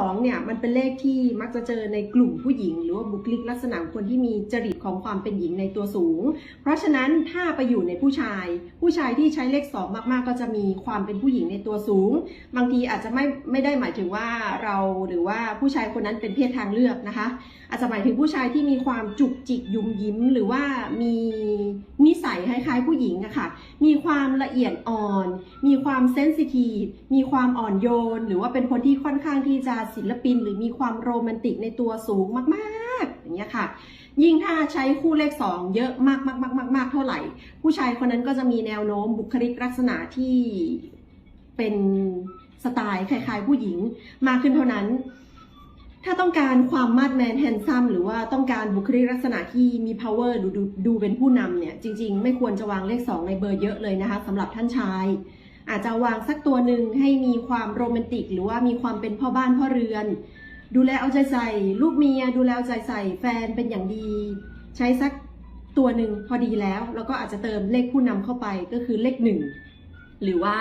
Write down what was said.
2เนี่ยมันเป็นเลขที่มักจะเจอในกลุ่มผู้หญิง หรือว่าบุคลิกลักษณะคนที่มีจริตของความเป็นหญิงในตัวสูง เพราะฉะนั้นถ้าไปอยู่ในผู้ชาย ผู้ชายที่ใช้เลข2มากๆ ก็จะมีความเป็นผู้หญิงในตัวสูง บางทีอาจจะไม่ไม่ได้หมายถึงว่าเราหรือว่าผู้ชายคนนั้นเป็นเพศทางเลือกนะคะ อาจจะหมายถึงผู้ชายที่มีความจุกจิกยุมยิ้ม หรือว่ามี คล้ายๆผู้หญิงอะค่ะ มีความละเอียดอ่อน มีความเซนซิทีฟ มีความอ่อนโยน หรือว่าเป็นคนที่ค่อนข้างที่จะศิลปิน หรือมีความโรแมนติกในตัวสูงมากๆ อย่างเงี้ยค่ะ ยิ่งถ้าใช้คู่เลข 2 เยอะมากมากมากมากมากเท่าไหร่ ผู้ชายคนนั้นก็จะมีแนวโน้มบุคลิกลักษณะที่เป็นสไตล์คล้ายๆ ผู้หญิงมากขึ้นเท่านั้น ถ้าต้องการความมาดแมนแฮนซัมหรือว่าต้องการบุคลิกลักษณะที่มี power ดูดูดูเป็นผู้นำเนี่ย จริง ๆ ไม่ควรจะวางเลข 2 ในเบอร์เยอะเลยนะคะสำหรับท่านชาย อาจจะวางสักตัวหนึ่งให้มีความโรแมนติก หรือว่ามีความเป็นพ่อบ้านพ่อเรือน ดูแลเอาใจใส่ ลูกเมีย ดูแลเอาใจใส่แฟนเป็นอย่างดี ใช้สักตัวหนึ่งพอดีแล้ว แล้วก็อาจจะเติมเลขผู้นำเข้าไปก็คือเลขหนึ่งหรือว่า